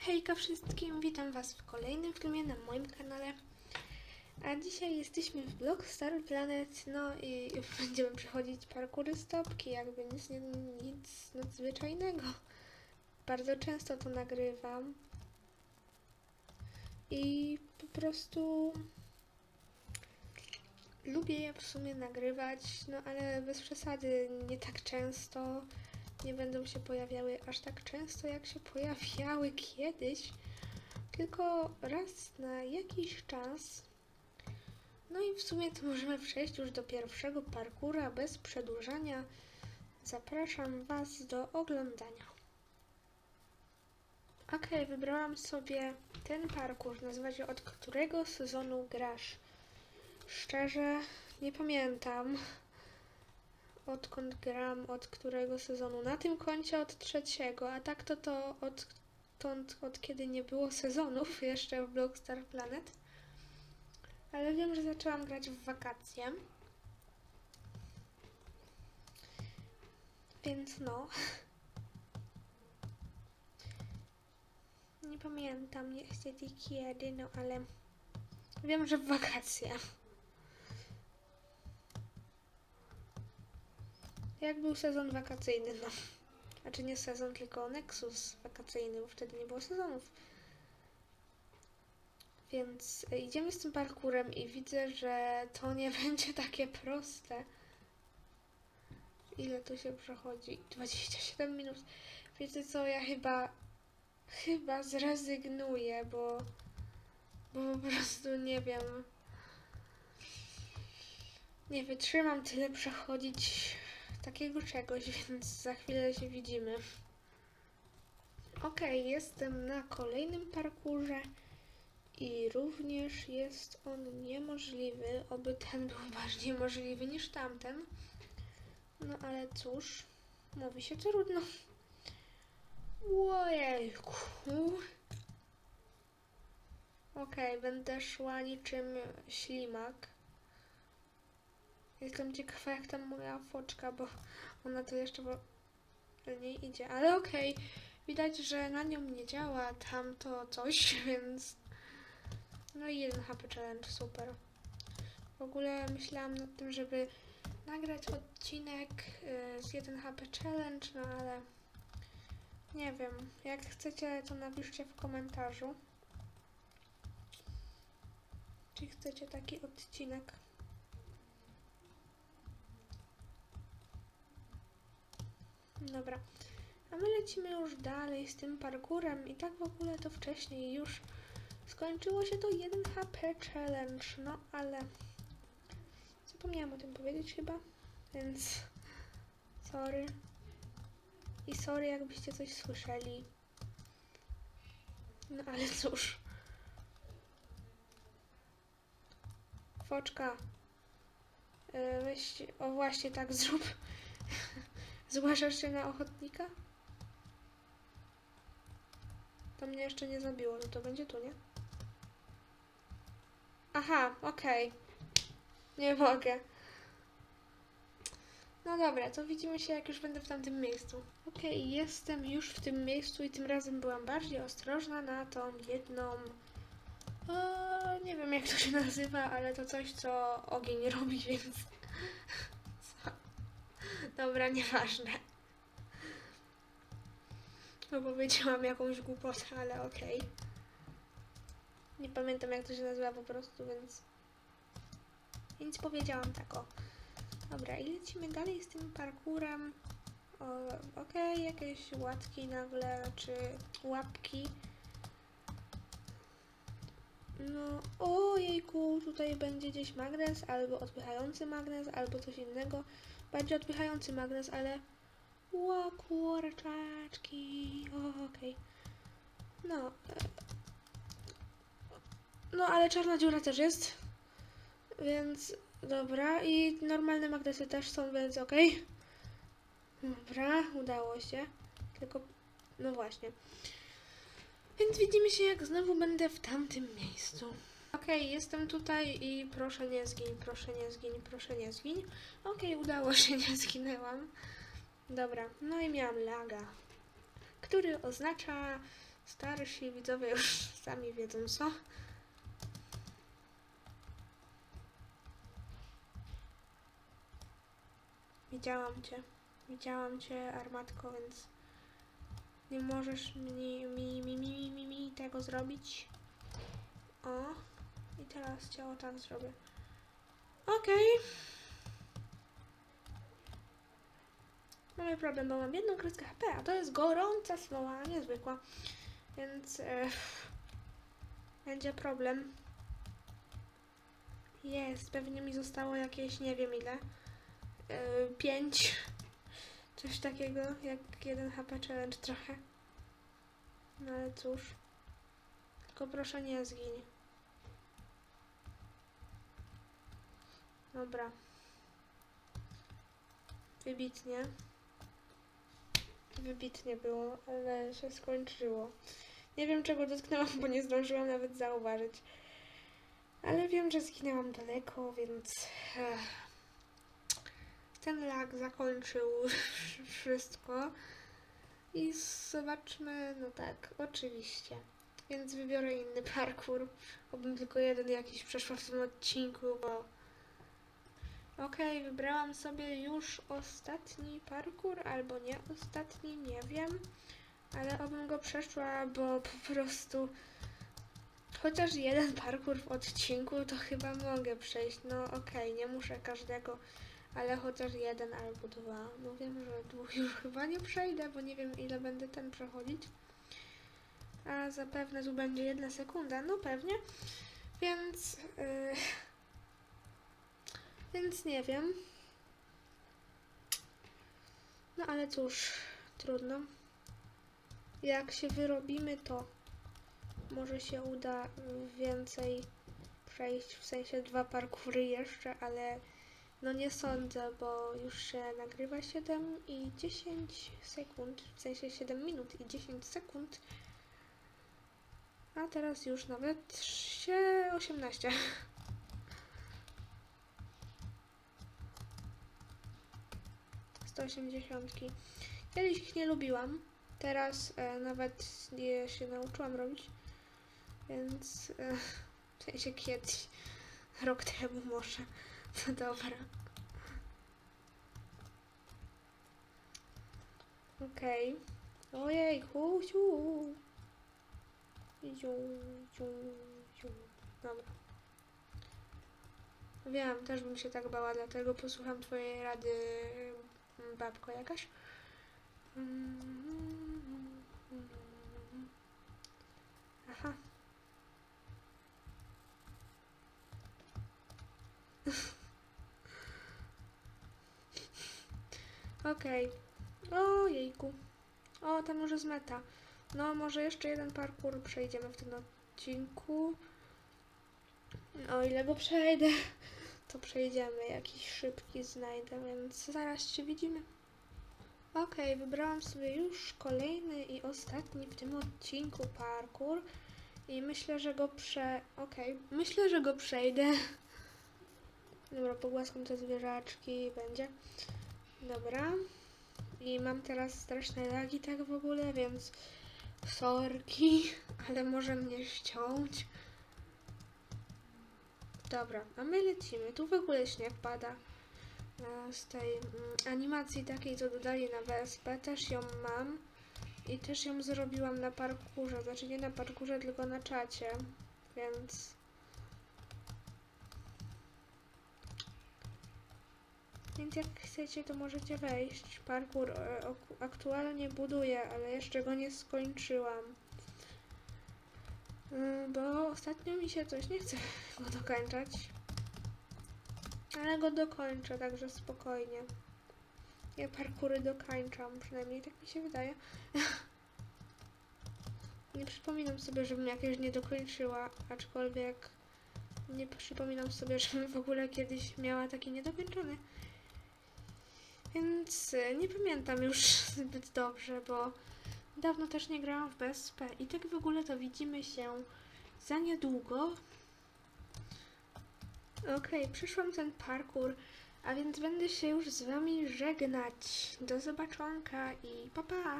Hejka wszystkim, witam was w kolejnym filmie na moim kanale. A dzisiaj jesteśmy w Block Star Planet, no i będziemy przechodzić parkury stopki, jakby nic, nie, nic nadzwyczajnego. Bardzo często to nagrywam. I po prostu lubię je w sumie nagrywać, no ale bez przesady, nie tak często nie będą się pojawiały aż tak często, jak się pojawiały kiedyś, tylko raz na jakiś czas. No i w sumie to możemy przejść już do pierwszego parkura bez przedłużania. Zapraszam Was do oglądania. Ok, wybrałam sobie ten parkur. Nazywa się Od którego sezonu grasz? Szczerze, nie pamiętam odkąd gram, od którego sezonu. Na tym koncie od trzeciego, a tak to to odtąd, od kiedy nie było sezonów jeszcze w Blockstar Planet. Ale wiem, że zaczęłam grać w wakacje. Więc no. Nie pamiętam niestety kiedy, no ale wiem, że w wakacje. Jak był sezon wakacyjny, no. Znaczy nie sezon, tylko Nexus wakacyjny, bo wtedy nie było sezonów. Więc e, idziemy z tym parkurem i widzę, że to nie będzie takie proste. Ile tu się przechodzi? 27 minut. Wiecie co, ja chyba chyba zrezygnuję, bo bo po prostu nie wiem. Nie wytrzymam tyle przechodzić takiego czegoś, więc za chwilę się widzimy. Okej, jestem na kolejnym parkurze i również jest on niemożliwy, oby ten był bardziej możliwy niż tamten. No ale cóż, mówi się trudno. Ojejku. Okej, będę szła niczym ślimak. Jestem ciekawa, jak tam moja foczka, bo ona tu jeszcze nie idzie. Ale okej, widać, że na nią nie działa tamto coś, więc... No i jeden HP challenge, super. W ogóle myślałam nad tym, żeby nagrać odcinek y, z 1 HP challenge, no ale... Nie wiem, jak chcecie, to napiszcie w komentarzu. Czy chcecie taki odcinek? Dobra. A my lecimy już dalej z tym parkurem i tak w ogóle to wcześniej już skończyło się to 1 HP challenge, no ale zapomniałam o tym powiedzieć chyba, więc sorry. I sorry jakbyście coś słyszeli. No ale cóż. Foczka. Yy, weź, o właśnie tak zrób. Zgłaszasz się na ochotnika? To mnie jeszcze nie zabiło, no to będzie tu, nie? Aha, okej. Nie mogę. No dobra, to widzimy się jak już będę w tamtym miejscu. Okej, jestem już w tym miejscu i tym razem byłam bardziej ostrożna na tą jedną... O, nie wiem jak to się nazywa, ale to coś, co ogień robi, więc... Dobra, nieważne. No powiedziałam jakąś głupotę, ale okej. Nie pamiętam jak to się nazywa po prostu, więc... Więc powiedziałam tak o. Dobra, i lecimy dalej z tym parkurem. Okej, jakieś łatki nagle, czy łapki. No, ojejku, tutaj będzie gdzieś magnes, albo odpychający magnes, albo coś innego. Bardziej odpychający magnes, ale... Ło, kurczaczki, okej. No. e, No, ale czarna dziura też jest. Więc, dobra. I normalne magnesy też są, więc okej. Dobra, udało się. Tylko, no właśnie. Więc widzimy się, jak znowu będę w tamtym miejscu. Okej, jestem tutaj i proszę nie zgiń, proszę nie zgiń, proszę nie zgiń. Okej, udało się, nie zginęłam. Dobra, no i miałam laga, który oznacza Starsi widzowie już sami wiedzą co. Widziałam cię. Widziałam cię, armatko, więc nie możesz mi, mi, mi, mi, mi, mi tego zrobić. O. I teraz ciało tak zrobię. Okej. Mamy problem, bo mam jedną kreskę HP, a to jest gorąca smoła, niezwykła. Więc e, będzie problem. Jest, pewnie mi zostało jakieś nie wiem ile. E, pięć. Coś takiego jak jeden HP challenge trochę. No ale cóż. Tylko proszę nie zgiń. Dobra. Wybitnie. Wybitnie było, ale się skończyło. Nie wiem czego dotknęłam, bo nie zdążyłam nawet zauważyć. Ale wiem, że zginęłam daleko, więc ech, ten lag zakończył wszystko. I zobaczmy, no tak, oczywiście. Więc wybiorę inny parkour. Obym tylko jeden jakiś przeszła w tym odcinku, bo Okej, wybrałam sobie już ostatni parkour, albo nie ostatni, nie wiem. Ale obym go przeszła, bo po prostu chociaż jeden parkour w odcinku to chyba mogę przejść. No okej, nie muszę każdego, ale chociaż jeden albo dwa. No wiem, że dwóch już chyba nie przejdę, bo nie wiem ile będę ten przechodzić. A zapewne tu będzie jedna sekunda, no pewnie. Więc... Yy... Więc nie wiem. No ale cóż, trudno. Jak się wyrobimy, to może się uda więcej przejść, w sensie dwa parkury jeszcze, ale no nie sądzę, bo już się nagrywa 7 i 10 sekund, w sensie 7 minut i 10 sekund. A teraz już nawet się 18. Sto osiemdziesiątki. Kiedyś ich nie lubiłam. Teraz e, nawet je się nauczyłam robić. Więc e, w sensie kiedyś. Rok temu może. No dobra. Okej. Ojej, kusiu. Ziu, ziu, ziu. Dobra. Wiem, też bym się tak bała, dlatego posłucham twojej rady, mm, babko jakaś. Mm, Aha. Okej. Ojejku. O, tam może z meta. No, może jeszcze jeden parkour przejdziemy w tym odcinku. O ile go przejdę, to przejdziemy. Jakiś szybki znajdę, więc zaraz się widzimy. Okej, wybrałam sobie już kolejny i ostatni w tym odcinku parkour. I myślę, że go prze... Okej, myślę, że go przejdę. Dobra, pogłaskam te zwierzaczki, będzie. Dobra. I mam teraz straszne lagi tak w ogóle, więc sorki, ale może mnie ściąć. Dobra, a my lecimy. Tu w ogóle śnieg pada. E, Z tej mm, animacji takiej, co dodali na wyspę, też ją mam. I też ją zrobiłam na parkurze. Znaczy nie na parkurze, tylko na czacie. Więc... Więc jak chcecie, to możecie wejść. Parkour e, aktualnie buduję, ale jeszcze go nie skończyłam. Mm, Bo ostatnio mi się coś nie chce go dokończać. Ale go dokończę, także spokojnie. Ja parkury dokończam, przynajmniej tak mi się wydaje. nie przypominam sobie, żebym jakieś nie dokończyła, aczkolwiek nie przypominam sobie, żebym w ogóle kiedyś miała taki niedokończony. Więc e, nie pamiętam już zbyt dobrze, bo dawno też nie grałam w BSP. I tak w ogóle to widzimy się za niedługo. Okej, przyszłam ten parkour, a więc będę się już z wami żegnać. Do zobaczonka i pa pa!